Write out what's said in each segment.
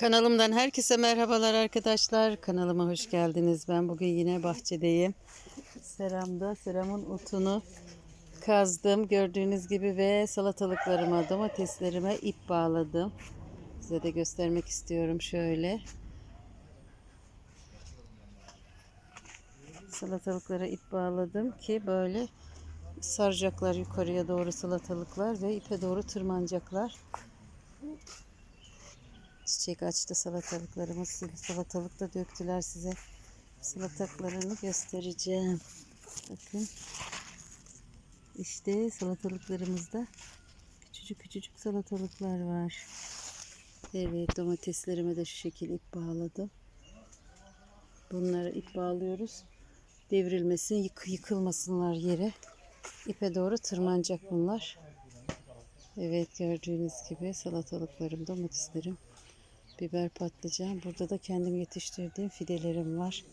Kanalımdan herkese merhabalar arkadaşlar. Kanalıma hoş geldiniz. Ben bugün yine bahçedeyim. Seramda seramın otunu kazdım. Gördüğünüz gibi ve salatalıklarıma, domateslerime ip bağladım. Size de göstermek istiyorum şöyle. Salatalıklara ip bağladım ki böyle saracaklar yukarıya doğru salatalıklar ve ipe doğru tırmanacaklar. Çiçek açtı salatalıklarımız. Salatalık da döktüler size. Salatalıklarını göstereceğim. Bakın. İşte salatalıklarımızda küçücük küçücük salatalıklar var. Evet domateslerime de şu şekilde ip bağladım. Bunlara ip bağlıyoruz. Devrilmesin, yık yıkılmasınlar yere. İpe doğru tırmanacak bunlar. Evet gördüğünüz gibi salatalıklarım, domateslerim, biber patlıcan. Burada da kendim yetiştirdiğim fidelerim var.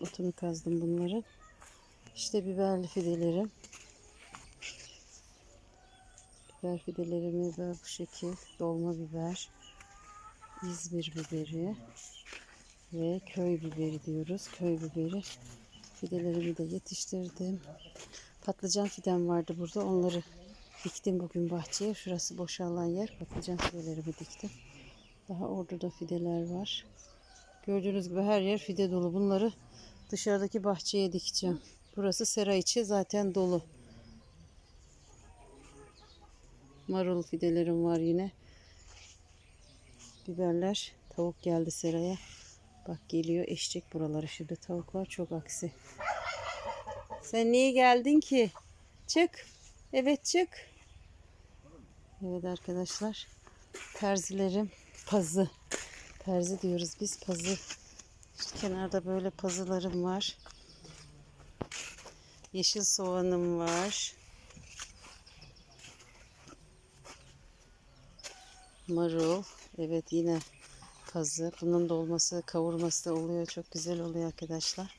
Otunu kazdım bunları. İşte biberli fidelerim. Biber fidelerimi böyle bu şekil dolma biber, İzmir biberi ve köy biberi diyoruz. Köy biberi fidelerimi de yetiştirdim. Patlıcan fidem vardı burada. Onları diktim bugün bahçeye. Şurası boşalan yer. Patlıcan fidelerimi diktim. Daha orada da fideler var. Gördüğünüz gibi her yer fide dolu. Bunları dışarıdaki bahçeye dikeceğim. Burası sera içi zaten dolu. Marul fidelerim var yine. Biberler. Tavuk geldi seraya. Bak geliyor eşecek buraları. Şimdi tavuklar çok aksi. Sen niye geldin ki? Çık. Evet çık. Evet arkadaşlar. Terzilerim pazı. Terzi diyoruz biz pazı. İşte kenarda böyle pazılarım var. Yeşil soğanım var. Marul. Evet yine pazı. Bunun dolması, kavurması oluyor. Çok güzel oluyor arkadaşlar.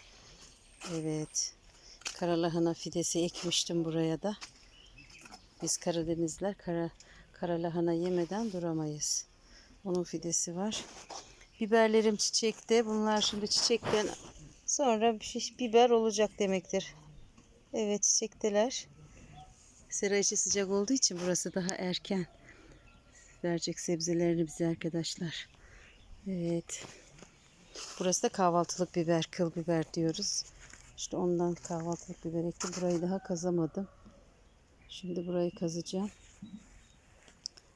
Evet. Karalahana fidesi ekmiştim buraya da. Biz Karadenizler kara, karalahana yemeden duramayız. Onun fidesi var. Biberlerim çiçekte. Bunlar şimdi çiçekten sonra biber olacak demektir. Evet çiçekteler. Sera içi sıcak olduğu için burası daha erken. Verecek sebzelerini bize arkadaşlar. Evet. Burası da kahvaltılık biber, kıl biber diyoruz. İşte ondan kahvaltılık biber ektim. Burayı daha kazamadım. Şimdi burayı kazacağım.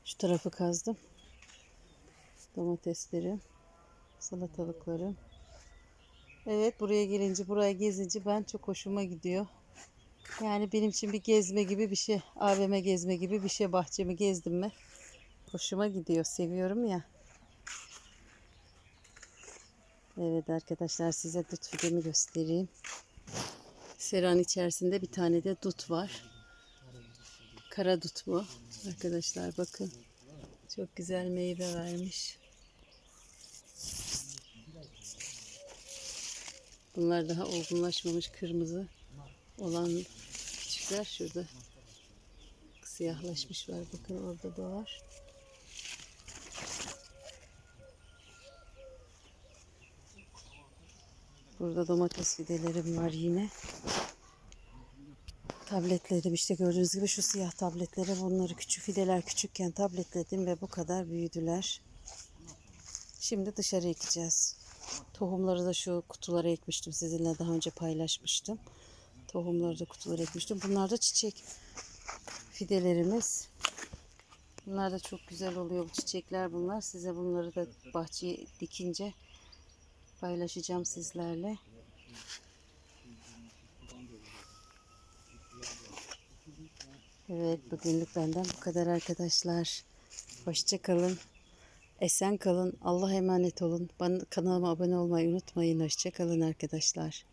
Şu tarafı kazdım. Domateslerim, salatalıklarım. Evet buraya gelince, buraya gezince ben çok hoşuma gidiyor. Yani benim için bir gezme gibi bir şey. AVM gezme gibi bir şey. Bahçemi gezdim mi? Hoşuma gidiyor. Seviyorum ya. Evet arkadaşlar size dut fidemi göstereyim. Seran içerisinde bir tane de dut var. Kara dut bu. Arkadaşlar bakın. Çok güzel meyve vermiş. Bunlar daha olgunlaşmamış kırmızı olan küçükler şurada siyahlaşmış var. Bakın orada da var. Burada domates fidelerim var yine. Tabletledim işte gördüğünüz gibi şu siyah tabletleri bunları küçük fideler küçükken tabletledim ve bu kadar büyüdüler. Şimdi dışarı ekeceğiz. Tohumları da şu kutulara ekmiştim. Sizinle daha önce paylaşmıştım. Tohumları da kutulara ekmiştim. Bunlar da çiçek fidelerimiz. Bunlar da çok güzel oluyor bu çiçekler bunlar. Size bunları da bahçeye dikince paylaşacağım sizlerle. Evet bugünlük benden bu kadar arkadaşlar. Hoşça kalın. Esen kalın. Allah'a emanet olun. Bana, kanalıma abone olmayı unutmayın. Hoşça kalın arkadaşlar.